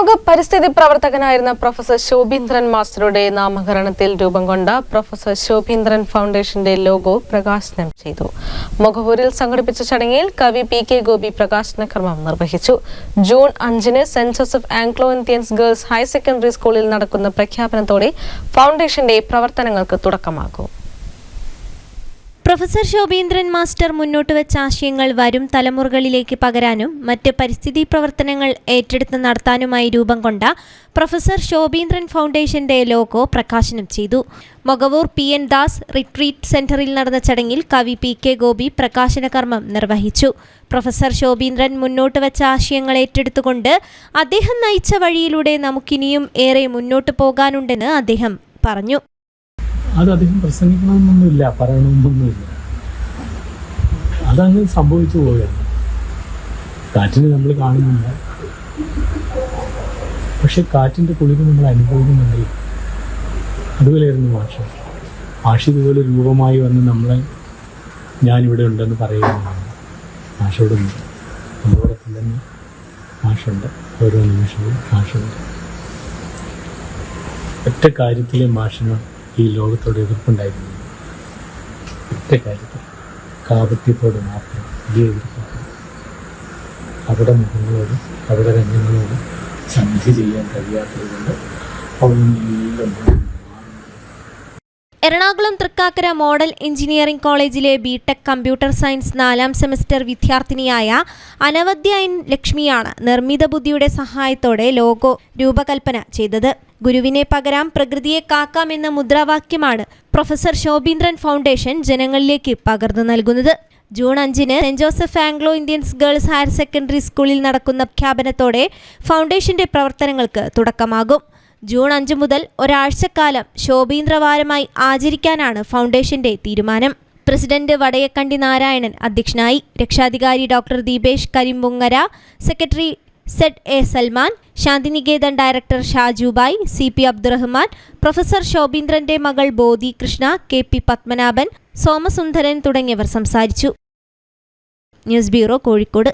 പ്രമുഖ പരിസ്ഥിതി പ്രവർത്തകനായിരുന്ന പ്രൊഫസർ ശോഭീന്ദ്രൻ മാസ്റ്ററുടെ നാമകരണത്തിൽ രൂപം കൊണ്ട പ്രൊഫസർ ശോഭീന്ദ്രൻ ഫൗണ്ടേഷന്റെ ലോഗോ പ്രകാശനം ചെയ്തു. മൊഹവൂരിൽ സംഘടിപ്പിച്ച ചടങ്ങിൽ കവി പി കെ ഗോപി പ്രകാശന കർമ്മം നിർവഹിച്ചു. ജൂൺ അഞ്ചിന് Saint Joseph Anglo Indians girls higher secondary സ്കൂളിൽ നടക്കുന്ന പ്രഖ്യാപനത്തോടെ ഫൗണ്ടേഷന്റെ പ്രവർത്തനങ്ങൾക്ക് തുടക്കമാകും. പ്രൊഫസർ ശോഭീന്ദ്രൻ മാസ്റ്റർ മുന്നോട്ട് വെച്ച ആശയങ്ങൾ വരും തലമുറകളിലേക്ക് പകരാനും മറ്റ് പരിസ്ഥിതി പ്രവർത്തനങ്ങൾ ഏറ്റെടുത്ത് നടത്താനുമായി രൂപം കൊണ്ട പ്രൊഫസർ ശോഭീന്ദ്രൻ ഫൗണ്ടേഷന്റെ ലോഗോ പ്രകാശനം ചെയ്തു. Mogavoor P. N. Das retreat സെന്ററിൽ നടന്ന ചടങ്ങിൽ കവി പി. കെ. ഗോപി പ്രകാശന കർമ്മം നിർവഹിച്ചു. പ്രൊഫസർ ശോഭീന്ദ്രൻ മുന്നോട്ട് വെച്ച ആശയങ്ങൾ ഏറ്റെടുത്തുകൊണ്ട് അദ്ദേഹം നയിച്ച വഴിയിലൂടെ നമുക്കിനിയും ഏറെ മുന്നോട്ട് പോകാനുണ്ടെന്ന് അദ്ദേഹം പറഞ്ഞു. അത് അധികം പ്രസംഗിക്കണമെന്നൊന്നുമില്ല പറയണമെന്നൊന്നുമില്ല. അതങ്ങ് സംഭവിച്ചു പോവുകയാണ്. കാറ്റിനെ നമ്മൾ കാണുന്നില്ല. പക്ഷെ കാറ്റിന്റെ കുളിര് നമ്മൾ അനുഭവിക്കുന്നുണ്ടെങ്കിൽ അതുപോലെയായിരുന്നു മാഷ മാഷ ഇതുപോലെ രൂപമായി വന്ന് നമ്മളെ ഞാനിവിടെ ഉണ്ടെന്ന് പറയുന്നതാണ് ഭാഷയോട് നമ്മളോടൊപ്പം തന്നെ മാഷുണ്ട് ഓരോ നിമിഷവും മാഷുണ്ട് ഒറ്റ കാര്യത്തിലെ മാഷിന് ഈ ലോകത്തോട് എതിർപ്പുണ്ടായിരുന്നു. ഒറ്റ കാര്യത്തിൽ കാപട്യത്തോട് മാത്രം വലിയ എതിർപ്പാണ് അവിടെ മുഖങ്ങളോട് അവിടെ രംഗങ്ങളോട് സന്ധി ചെയ്യാൻ കഴിയാത്തതുകൊണ്ട് അവനെല്ലാം എറണാകുളം തൃക്കാക്കര മോഡൽ എഞ്ചിനീയറിംഗ് കോളേജിലെ ബി ടെക് കമ്പ്യൂട്ടർ സയൻസ് നാലാം സെമസ്റ്റർ വിദ്യാർത്ഥിനിയായ അനവദ്യ എൻ ലക്ഷ്മിയാണ് നിർമ്മിത ബുദ്ധിയുടെ സഹായത്തോടെ ലോഗോ രൂപകൽപ്പന ചെയ്തത്. ഗുരുവിനെ പകരാം പ്രകൃതിയെ കാക്കാം എന്ന മുദ്രാവാക്യമാണ് പ്രൊഫസർ ശോഭീന്ദ്രൻ ഫൗണ്ടേഷൻ ജനങ്ങളിലേക്ക് പകർന്നു നൽകുന്നത്. ജൂൺ അഞ്ചിന് Saint Joseph Anglo Indians girls higher secondary സ്കൂളിൽ നടക്കുന്ന പ്രഖ്യാപനത്തോടെ ഫൗണ്ടേഷന്റെ പ്രവർത്തനങ്ങൾക്ക് തുടക്കമാകും. ജൂൺ അഞ്ച് മുതൽ ഒരാഴ്ചക്കാലം ശോഭീന്ദ്രവാരമായി ആചരിക്കാനാണ് ഫൗണ്ടേഷന്റെ തീരുമാനം. പ്രസിഡന്റ് വടയക്കണ്ടി നാരായണൻ അധ്യക്ഷനായി രക്ഷാധികാരി doctor Deepesh Karimpungara secretary Z A Salman Shantiniketan director Shajubhai C P Abdurahman professor ശോഭീന്ദ്രന്റെ മകൾ ബോധി കൃഷ്ണ കെ പി പത്മനാഭൻ സോമസുന്ദരൻ തുടങ്ങിയവർ സംസാരിച്ചു. News bureau Kozhikode.